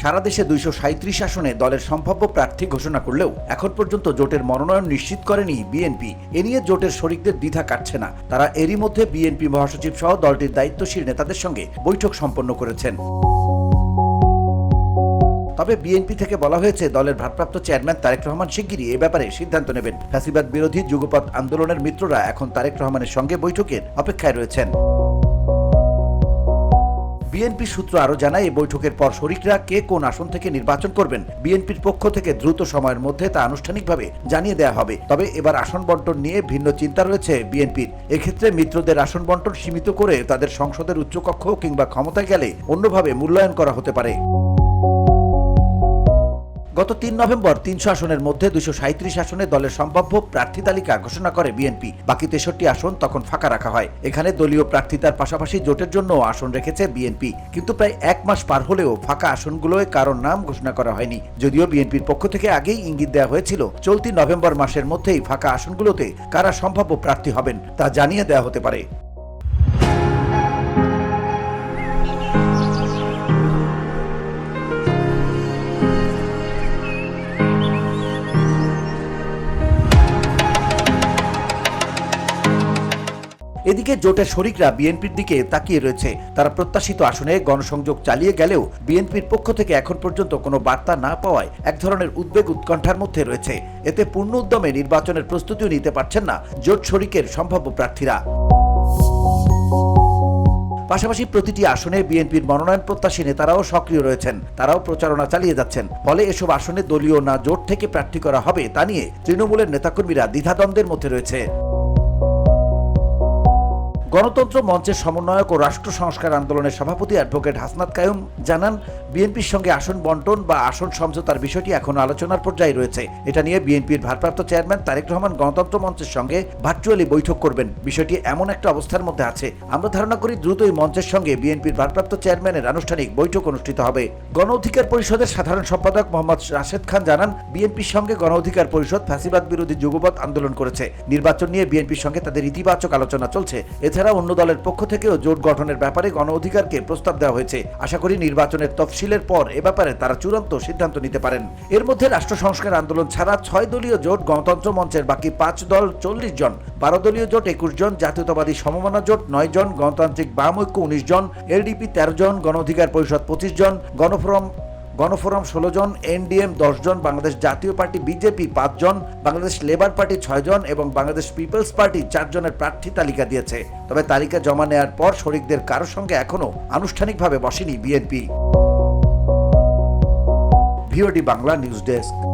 সারা দেশে দুইশো সাঁত্রিশ আসনে দলের সম্ভাব্য প্রার্থী ঘোষণা করলেও এখন পর্যন্ত জোটের মনোনয়ন নিশ্চিত করেনি বিএনপি। এ নিয়ে জোটের শরিকদের দ্বিধা কাটছে না। তারা এরই মধ্যে বিএনপি মহাসচিব সহ দলটির দায়িত্বশীল নেতাদের সঙ্গে বৈঠক সম্পন্ন করেছেন। তবে বিএনপি থেকে বলা হয়েছে, দলের ভারপ্রাপ্ত চেয়ারম্যান তারেক রহমান শিগগিরই এ ব্যাপারে সিদ্ধান্ত নেবেন। ফ্যাসিবাদ বিরোধী যুগপৎ আন্দোলনের মিত্ররা এখন তারেক রহমানের সঙ্গে বৈঠকের অপেক্ষায় রয়েছেন। বিএনপি সূত্র আরও জানায়, এই বৈঠকের পর শরিকরা কে কোন আসন থেকে নির্বাচন করবেন বিএনপির পক্ষ থেকে দ্রুত সময়ের মধ্যে তা আনুষ্ঠানিকভাবে জানিয়ে দেওয়া হবে। তবে এবার আসন বন্টন নিয়ে ভিন্ন চিন্তা রয়েছে বিএনপির। এক্ষেত্রে মিত্রদের আসন বন্টন সীমিত করে তাদের সংসদের উচ্চকক্ষ কিংবা ক্ষমতায় গেলে অন্যভাবে মূল্যায়ন করা হতে পারে। গত তিন নভেম্বর তিনশো আসনের মধ্যে দুশো সাঁত্রিশ আসনে দলের সম্ভাব্য প্রার্থী তালিকা ঘোষণা করে বিএনপি। বাকি তেষট্টি আসন তখন ফাঁকা রাখা হয়। এখানে দলীয় প্রার্থিতার পাশাপাশি জোটের জন্য আসন রেখেছে বিএনপি। কিন্তু প্রায় এক মাস পার হলেও ফাঁকা আসনগুলোয় কারোর নাম ঘোষণা করা হয়নি। যদিও বিএনপির পক্ষ থেকে আগেই ইঙ্গিত দেওয়া হয়েছিল, চলতি নভেম্বর মাসের মধ্যেই ফাঁকা আসনগুলোতে কারা সম্ভাব্য প্রার্থী হবেন তা জানিয়ে দেওয়া হতে পারে। এদিকে জোটের শরিকরা বিএনপির দিকে তাকিয়ে রয়েছে। তারা প্রত্যাশিত আসনে গণসংযোগ চালিয়ে গেলেও বিএনপির পক্ষ থেকে এখন পর্যন্ত কোনো বার্তা না পাওয়ায় এক ধরনের উদ্বেগ উৎকণ্ঠার মধ্যে রয়েছে। এতে পূর্ণ উদ্যমে নির্বাচনের প্রস্তুতিও নিতে পারছেন না জোট শরিকের সম্ভাব্য প্রার্থীরা। পাশাপাশি প্রতিটি আসনে বিএনপির মনোনয়ন প্রত্যাশী নেতারাও সক্রিয় রয়েছেন। তারাও প্রচারণা চালিয়ে যাচ্ছেন। ফলে এসব আসনে দলীয় না জোট থেকে প্রার্থী করা হবে তা নিয়ে তৃণমূলের নেতাকর্মীরা দ্বিধাদ্বন্দ্বের মধ্যে রয়েছে। গণতন্ত্র মঞ্চের সমন্বয়ক ও রাষ্ট্র সংস্কার আন্দোলনের সভাপতি অ্যাডভোকেট হাসনাত কায়ুম জানান, বিএনপির সঙ্গে আসন বন্টন বা আসন সমঝোতার বিষয়টি এখন আলোচনার পর্যায়ে রয়েছে। এটা নিয়ে বিএনপির ভারপ্রাপ্ত চেয়ারম্যান তারেক রহমান গণতন্ত্র মঞ্চের সঙ্গে ভার্চুয়ালি বৈঠক করবেন। বিষয়টি এমন একটা অবস্থার মধ্যে আছে। আমরা ধারণা করি দ্রুতই মঞ্চের সঙ্গে বিএনপির ভারপ্রাপ্ত চেয়ারম্যানের আনুষ্ঠানিক বৈঠক অনুষ্ঠিত হবে। গণ অধিকার পরিষদের সাধারণ সম্পাদক মোহাম্মদ রাশেদ খান জানান, বিএনপির সঙ্গে গণ অধিকার পরিষদ ফ্যাসিবাদ বিরোধী যুগপৎ আন্দোলন করেছে। নির্বাচন নিয়ে বিএনপির সঙ্গে তাদের ইতিবাচক আলোচনা চলছে। এছাড়া অন্য দলের পক্ষ থেকেও জোট গঠনের ব্যাপারে গণ অধিকারকে প্রস্তাব দেওয়া হয়েছে। আশা করি নির্বাচনের তফসিলের পর এ ব্যাপারে তারা চূড়ান্ত সিদ্ধান্ত নিতে পারেন। এর মধ্যে রাষ্ট্র সংস্কার আন্দোলন ছাড়া ছয় দলীয় জোট গণতন্ত্র মঞ্চের বাকি পাঁচ দল চল্লিশ জন, বারো দলীয় জোট একুশ জন, জাতীয়তাবাদী সমমনা জোট নয় জন, গণতান্ত্রিক বাম ঐক্য উনিশ জন, এলডিপি তেরো জন, গণ অধিকার পরিষদ পঁচিশ জন, গণফোরাম গণফোরাম ষোলো জন, এনডিএম জন, বাংলাদেশ জাতীয় পার্টি, বিজেপি পাঁচজন বাংলাদেশ লেবার পার্টি ছয়জন এবং বাংলাদেশ পিপলস পার্টি চারজনের প্রার্থী তালিকা দিয়েছে। তবে তালিকা জমা নেয়ার পর শরিকদের কারও সঙ্গে এখনও আনুষ্ঠানিকভাবে বসেনি BNP. VOD Bangla news desk.